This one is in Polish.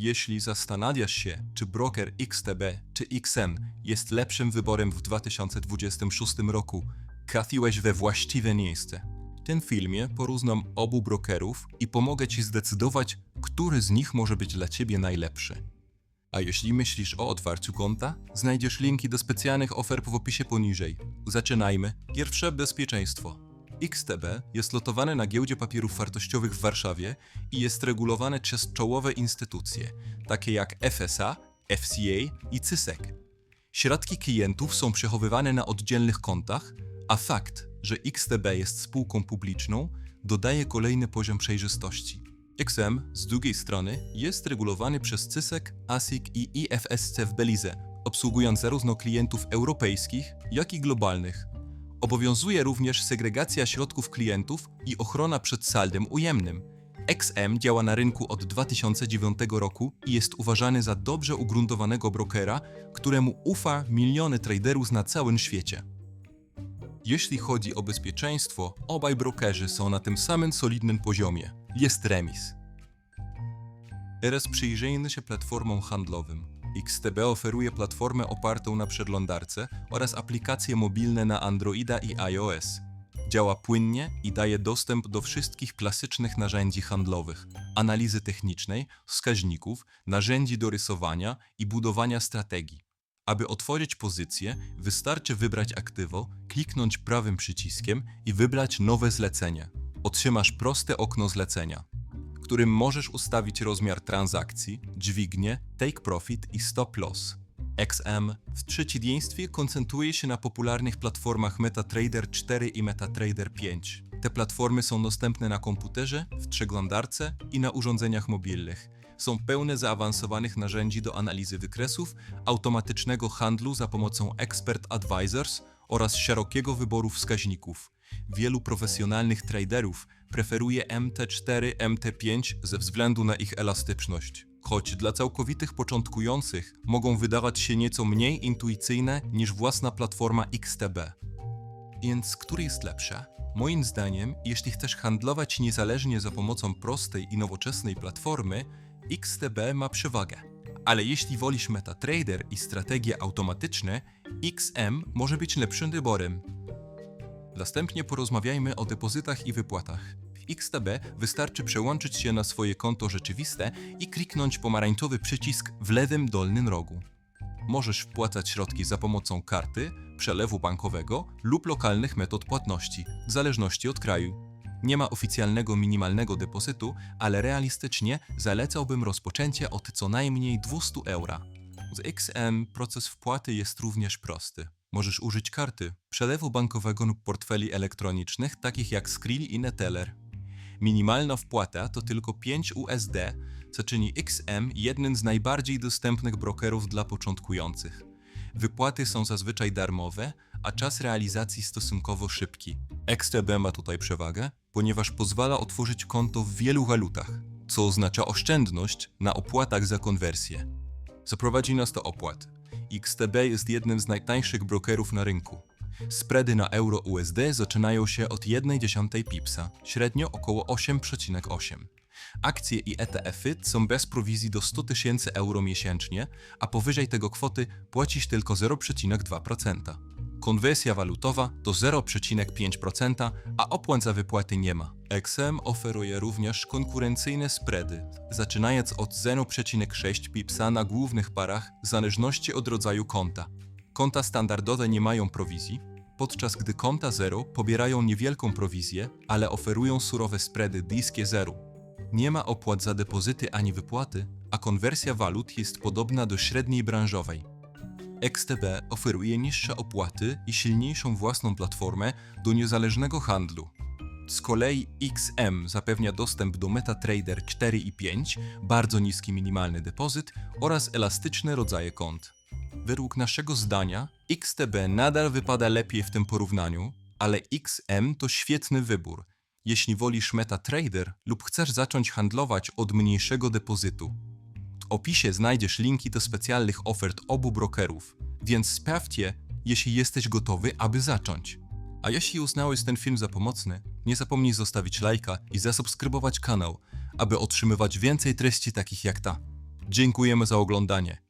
Jeśli zastanawiasz się, czy broker XTB czy XM jest lepszym wyborem w 2026 roku, trafiłeś we właściwe miejsce. W tym filmie porównam obu brokerów i pomogę Ci zdecydować, który z nich może być dla Ciebie najlepszy. A jeśli myślisz o otwarciu konta, znajdziesz linki do specjalnych ofert w opisie poniżej. Zaczynajmy. Pierwsze bezpieczeństwo. XTB jest lotowany na giełdzie papierów wartościowych w Warszawie i jest regulowany przez czołowe instytucje, takie jak FSA, FCA i CISEC. Środki klientów są przechowywane na oddzielnych kontach, a fakt, że XTB jest spółką publiczną, dodaje kolejny poziom przejrzystości. XM z drugiej strony jest regulowany przez CISEC, ASIC i IFSC w Belize, obsługując zarówno klientów europejskich, jak i globalnych. Obowiązuje również segregacja środków klientów i ochrona przed saldem ujemnym. XM działa na rynku od 2009 roku i jest uważany za dobrze ugruntowanego brokera, któremu ufa miliony traderów na całym świecie. Jeśli chodzi o bezpieczeństwo, obaj brokerzy są na tym samym solidnym poziomie. Jest remis. Teraz przyjrzyjmy się platformom handlowym. XTB oferuje platformę opartą na przeglądarce oraz aplikacje mobilne na Androida i iOS. Działa płynnie i daje dostęp do wszystkich klasycznych narzędzi handlowych, analizy technicznej, wskaźników, narzędzi do rysowania i budowania strategii. Aby otworzyć pozycję, wystarczy wybrać aktywo, kliknąć prawym przyciskiem i wybrać nowe zlecenie. Otrzymasz proste okno zlecenia, którym możesz ustawić rozmiar transakcji, dźwignię, take profit i stop loss. XM w przeciwieństwie koncentruje się na popularnych platformach MetaTrader 4 i MetaTrader 5. Te platformy są dostępne na komputerze, w przeglądarce i na urządzeniach mobilnych. Są pełne zaawansowanych narzędzi do analizy wykresów, automatycznego handlu za pomocą Expert Advisors oraz szerokiego wyboru wskaźników. Wielu profesjonalnych traderów preferuje MT4, MT5 ze względu na ich elastyczność. Choć dla całkowitych początkujących mogą wydawać się nieco mniej intuicyjne niż własna platforma XTB. Więc który jest lepsza? Moim zdaniem, jeśli chcesz handlować niezależnie za pomocą prostej i nowoczesnej platformy, XTB ma przewagę. Ale jeśli wolisz MetaTrader i strategie automatyczne, XM może być lepszym wyborem. Następnie porozmawiajmy o depozytach i wypłatach. W XTB wystarczy przełączyć się na swoje konto rzeczywiste i kliknąć pomarańczowy przycisk w lewym dolnym rogu. Możesz wpłacać środki za pomocą karty, przelewu bankowego lub lokalnych metod płatności, w zależności od kraju. Nie ma oficjalnego minimalnego depozytu, ale realistycznie zalecałbym rozpoczęcie od co najmniej 200 euro. Z XM proces wpłaty jest również prosty. Możesz użyć karty, przelewu bankowego lub portfeli elektronicznych takich jak Skrill i Neteller. Minimalna wpłata to tylko 5 USD, co czyni XM jednym z najbardziej dostępnych brokerów dla początkujących. Wypłaty są zazwyczaj darmowe, a czas realizacji stosunkowo szybki. XTB ma tutaj przewagę, ponieważ pozwala otworzyć konto w wielu walutach, co oznacza oszczędność na opłatach za konwersję. Zaprowadzi nas do opłat. XTB jest jednym z najtańszych brokerów na rynku. Spready na euro USD zaczynają się od 1,1 pipsa, średnio około 8,8. Akcje i ETF-y są bez prowizji do 100 tysięcy euro miesięcznie, a powyżej tego kwoty płacisz tylko 0,2%. Konwersja walutowa to 0,5%, a opłat za wypłaty nie ma. XM oferuje również konkurencyjne spready, zaczynając od 0,6 pipsa na głównych parach w zależności od rodzaju konta. Konta standardowe nie mają prowizji, podczas gdy konta zero pobierają niewielką prowizję, ale oferują surowe spready diskie zero. Nie ma opłat za depozyty ani wypłaty, a konwersja walut jest podobna do średniej branżowej. XTB oferuje niższe opłaty i silniejszą własną platformę do niezależnego handlu. Z kolei XM zapewnia dostęp do MetaTrader 4 i 5, bardzo niski minimalny depozyt oraz elastyczne rodzaje kont. Według naszego zdania XTB nadal wypada lepiej w tym porównaniu, ale XM to świetny wybór, jeśli wolisz MetaTrader lub chcesz zacząć handlować od mniejszego depozytu. Opisie znajdziesz linki do specjalnych ofert obu brokerów, więc sprawdź je, jeśli jesteś gotowy, aby zacząć. A jeśli uznałeś ten film za pomocny, nie zapomnij zostawić lajka i zasubskrybować kanał, aby otrzymywać więcej treści takich jak ta. Dziękujemy za oglądanie.